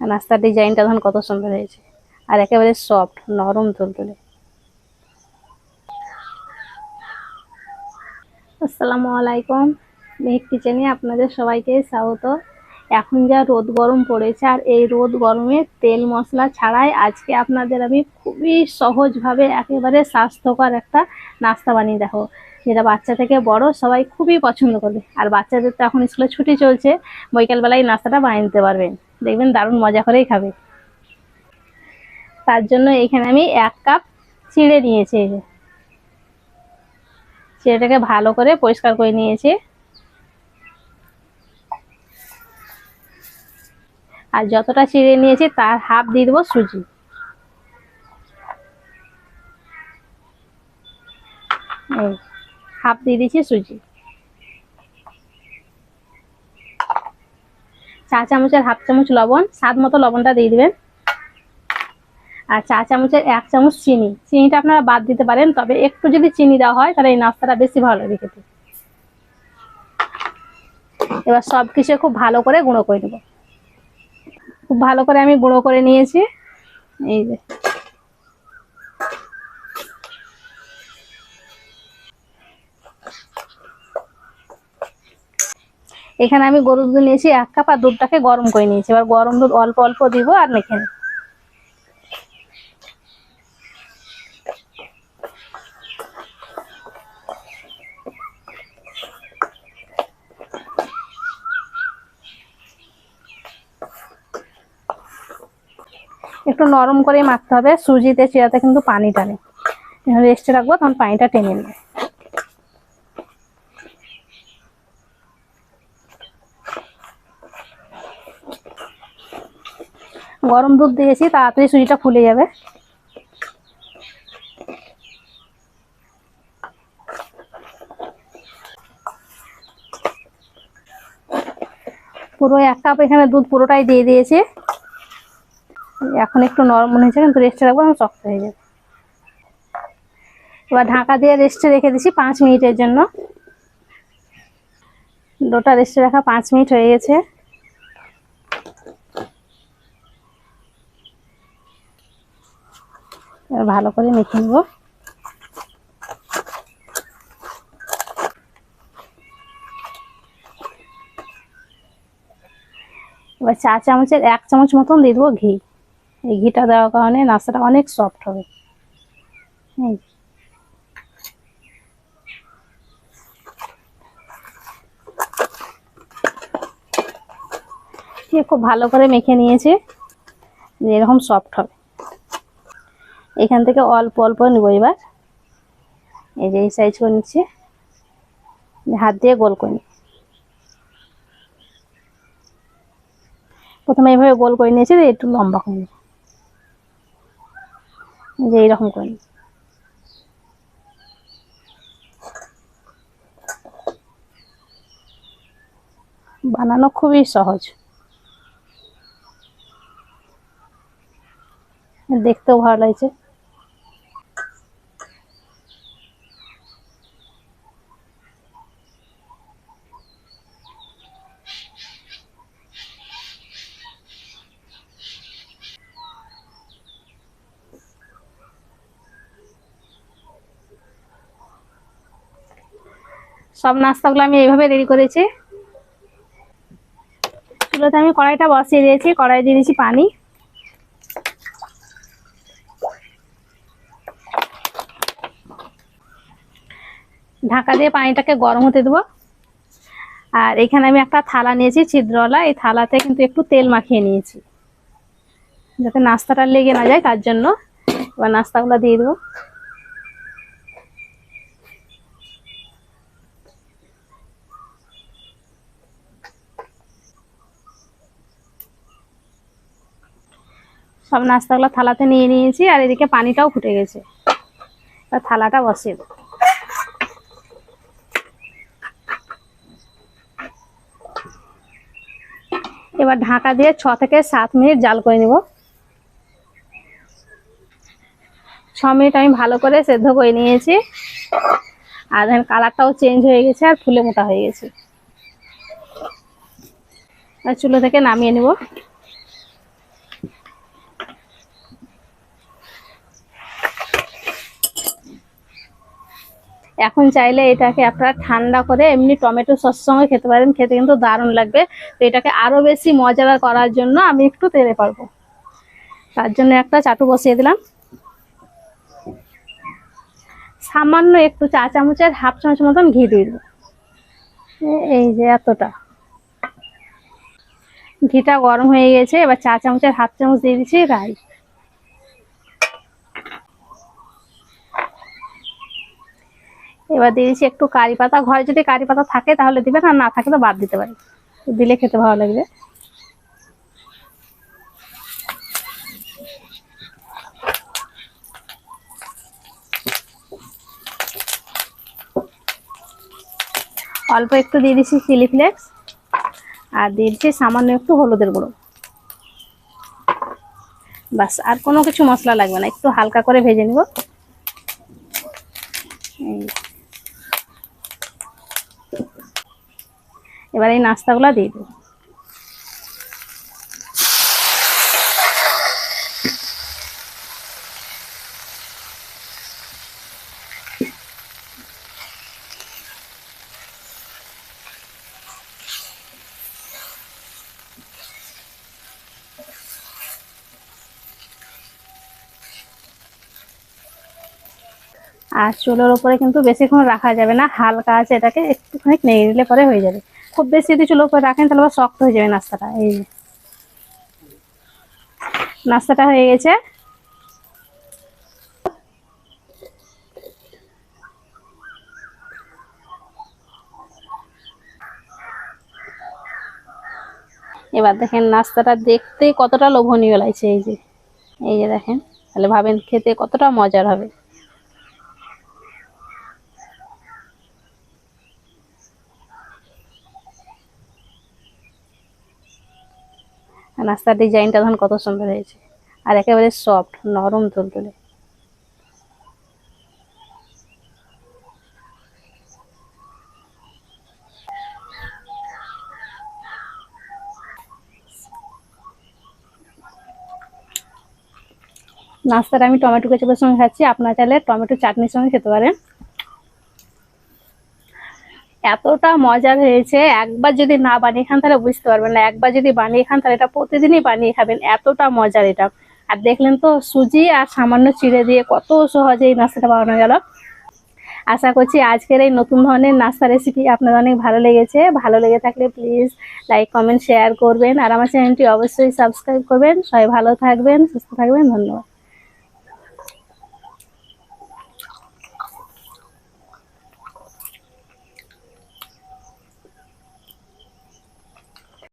নাস্তার ডিজাইনটা ধরুন কত সুন্দর হয়েছে। আর একেবারে সফট নরম তুলতুলে। আসসালামু আলাইকুম। মেহেক কিচেনে আপনাদের সবাইকে স্বাগত। এখন যা রোদ গরম পড়েছে, আর এই রোদ গরমে তেল মশলা ছাড়াই আজকে আপনাদের আমি খুবই সহজভাবে একেবারে স্বাস্থ্যকর একটা নাস্তা বানিয়ে দেখো যেটা বাচ্চা থেকে বড় সবাই খুবই পছন্দ করবে। আর বাচ্চাদের তো এখন স্কুলে ছুটি চলছে, বিকালবেলায় নাস্তাটা বানিয়ে নিতে পারবেন। দেখবেন দারুণ মজা করেই খাবে। তার জন্য এখানে আমি এক কাপ চিড়ে নিয়েছি এই চিড়েটাকে ভালো করে পরিষ্কার করে নিয়েছি। আর যতটা চিড়ে নিয়েছি তার হাফ দিয়ে দেবো সুজি। হাফ দিয়ে দিয়েছি সুজি। চা চামচের হাফ চামচ লবণ, স্বাদ মতো লবণটা দিয়ে দেবেন। আর চা চামচের এক চামচ চিনি। চিনিটা আপনারা বাদ দিতে পারেন, তবে একটু যদি চিনি দেওয়া হয়, তাহলে এই নাস্তাটা বেশি ভালো লাগে খেতে। এবার সব কিছু খুব ভালো করে গুঁড়ো করে নেব। খুব ভালো করে আমি গুঁড়ো করে নিয়েছি। এই যে। এখানে আমি গরুর দুধ নিয়েছি, এক কাপ আর দুধটাকে গরম করে নিয়েছি। এবার গরম দুধ অল্প অল্প দিব আর মেখে একটু নরম করে মাখতে হবে, সুজিতে, চিরাতে কিন্তু পানি টানে রেস্টে রাখব, তখন পানিটা টেনে নেবে। গরম দুধ দিয়েছি, তাড়াতাড়ি সুজিটা ফুলে যাবে। পুরো এক কাপ এখানে দুধ পুরোটাই দিয়ে দিয়েছি। এখন একটু নরম মনে হচ্ছে, কিন্তু রেস্টে রাখব আমি শক্ত হয়ে যাবে। এবার ঢাকা দিয়ে রেস্টে রেখে দিছি পাঁচ মিনিটের জন্য। ডোটা রেস্টে রাখা পাঁচ মিনিট হয়ে গেছে। ভালো করে মেখে নেব। এবার চা চামচের এক চামচ মতন দিয়ে দেবো ঘি। এই ঘিটা দেওয়ার কারণে নাস্তাটা অনেক সফট হবে। যে। খুব ভালো করে মেখে নিয়েছি। এরকম সফট হবে। এখান থেকে অল্প অল্প নেব এবার। এই যে এই সাইজ করে নিচ্ছি। হাত দিয়ে গোল করে নিই। প্রথমে এইভাবে গোল করে নিয়েছি একটু লম্বা করে এই যে এইরকম করে নিই। বানানো খুবই সহজ। দেখতেও ভালো লাগছে। সব নাস্তাগুলো আমি এইভাবে রেডি করেছি। চুলোতে আমি কড়াইটা বসিয়ে দিয়েছি কড়াই দিয়ে দিয়েছি পানি। ঢাকা দিয়ে পানিটাকে গরম হতে দেবো। আর এখানে আমি একটা থালা নিয়েছি, ছিদ্রওয়ালা। এই থালাতে কিন্তু একটু তেল মাখিয়ে নিয়েছি। যাতে নাস্তাটা লেগে না যায়, তার জন্য এবার নাস্তাগুলো দিয়ে দেবো। সব নাস্তাগুলো থালাতে নিয়ে নিয়েছি আর এদিকে পানিটাও ফুটে গেছে। এবার থালাটা দেবো এবার ঢাকা দিয়ে ছ থেকে সাত মিনিট জাল করে নিব। ছ মিনিট আমি ভালো করে সেদ্ধ করে নিয়েছি। আর কালারটাও চেঞ্জ হয়ে গেছে আর ফুলে মোটা হয়ে গেছে। চুলো থেকে নামিয়ে নিব। এখন চাইলে এটাকে আপনারা ঠান্ডা করে এমনি টমেটো সস সঙ্গে খেতে পারেন, খেতে কিন্তু দারুণ লাগবে। তো এটাকে আরও বেশি মজাদার করার জন্য আমি একটু তেলে পারব। তার জন্য একটা চাটু বসিয়ে দিলাম। সামান্য একটু চা চামচের হাফ চামচ মতন ঘি দিয়ে দেবো। এই যে এতটা। ঘিটা গরম হয়ে গেছে, এবার চা চামচের হাফ চামচ দিয়ে দিচ্ছি রাই। এবার দিয়ে দিচ্ছি একটু কারি পাতা। ঘরে যদি কারি পাতা থাকে তাহলে দিবেন, আর না থাকে তো বাদ দিতে পারি। দিলে খেতে ভালো লাগবে। অল্প একটু দিয়ে দিচ্ছি চিলি ফ্লেক্স, আর দিয়ে দিচ্ছি সামান্য একটু হলুদের গুঁড়ো। বাস, আর কোনো কিছু মশলা লাগবে না, একটু হালকা করে ভেজে নিব। এবার এই নাস্তাগুলো দিয়ে দেবো। আর চুলোর উপরে কিন্তু বেশিক্ষণ রাখা যাবে না, হালকা আছে এটাকে একটুখানি নেড়ে দিলে পরে হয়ে যাবে। খুব বেশি যদি চুলোর করে রাখেন, তাহলে আবার শক্ত হয়ে যাবে নাস্তাটা। এই। নাস্তাটা হয়ে গেছে। এবার দেখেন নাস্তাটা দেখতে কতটা লোভনীয় লাগছে, এই যে। এই যে দেখেন, তাহলে ভাবেন খেতে কতটা মজার হবে। নাস্তার ডিজাইনটা ধরুন কত সুন্দর হয়েছে। আর একেবারে সফট নরম তুলতুলে। নাস্তাটা আমি টমেটো কেচাপের সঙ্গে খাচ্ছি, আপনার চাইলে টমেটো চাটনির সঙ্গে খেতে পারেন। এতটা মজার হয়েছে, একবার যদি না বানিয়ে খান তাহলে বুঝতে পারবেন না, একবার যদি বানিয়ে খান তাহলে এটা প্রতিদিনই বানিয়ে খাবেন, এতটা মজার এটা। আর দেখলেন তো সুজি আর সামান্য চিড়ে দিয়ে কত সহজে এই নাস্তাটা বানানো গেল। আশা করছি আজকের এই নতুন ধরনের নাস্তা রেসিপি আপনাদের অনেক ভালো লেগেছে। ভালো লেগে থাকলে প্লিজ লাইক কমেন্ট শেয়ার করবেন। আর আমার চ্যানেলটি অবশ্যই সাবস্ক্রাইব করবেন। সবাই ভালো থাকবেন, সুস্থ থাকবেন, ধন্যবাদ।